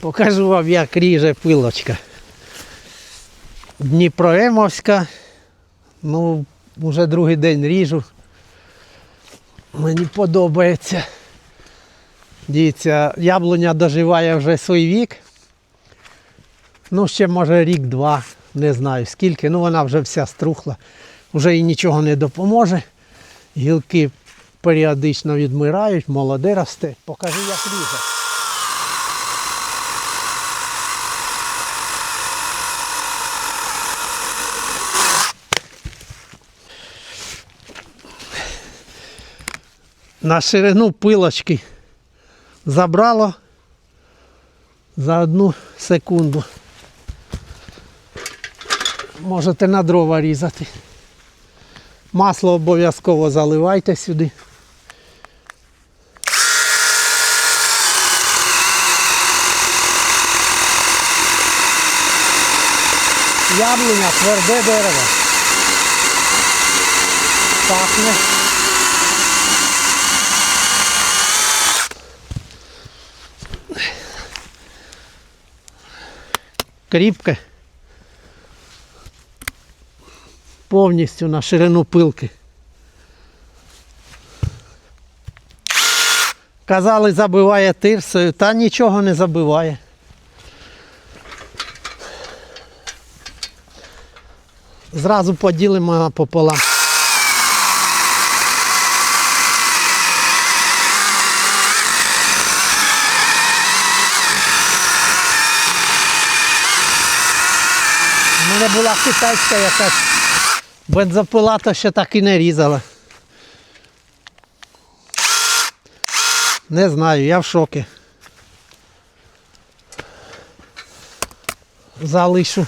Покажу вам, як ріже пилочка. Дніпроемовська. Ну, вже другий день ріжу. Мені подобається. Дивіться, яблуня доживає вже свій вік. Ну, ще може рік-два, не знаю скільки. Ну вона вже вся струхла. Вже їй нічого не допоможе. Гілки періодично відмирають, молоде росте. Покажи, як ріже. На ширину пилочки забрало за одну секунду. Можете на дрова різати. Масло обов'язково заливайте сюди. Яблуня тверде дерево. Пахне. Кріпке. Повністю на ширину пилки. Казали, забиває тирсою, та нічого не забиває. Зразу поділимо напополам. У мене була китайська якась бензопила, то ще так і не різала. Не знаю, я в шокі. Залишу.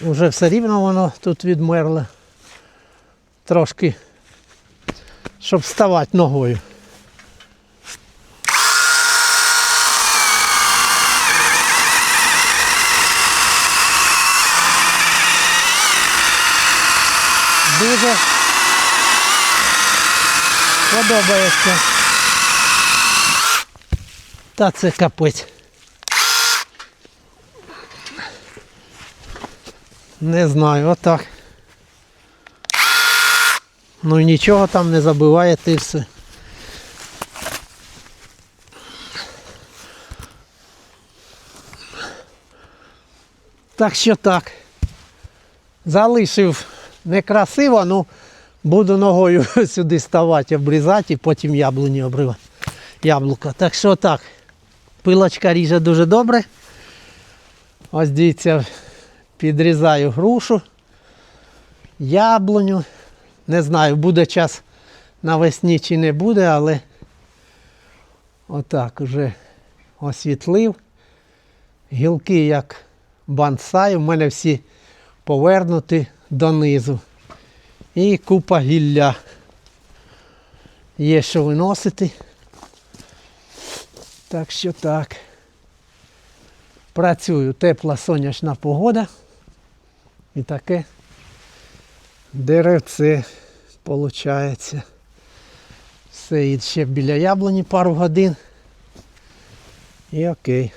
Уже все рівно воно тут відмерло. Трошки, щоб вставати ногою. Дуже подобається. Та це капець. Не знаю, отак. Ну і нічого там не забиває ти все. Так що так. Залишив некрасиво, ну буду ногою сюди ставати, обрізати і потім яблуні обривати. Яблука. Так що так. Пилочка ріже дуже добре. Ось дивіться, підрізаю грушу, яблуню. Не знаю, буде час навесні чи не буде, але отак уже освітлив. Гілки як бонсай, у мене всі повернуті донизу. І купа гілля. Є що виносити. Так що так. Працюю, тепла сонячна погода. І таке деревце виходить. Все, і ще біля яблуні пару годин. І окей.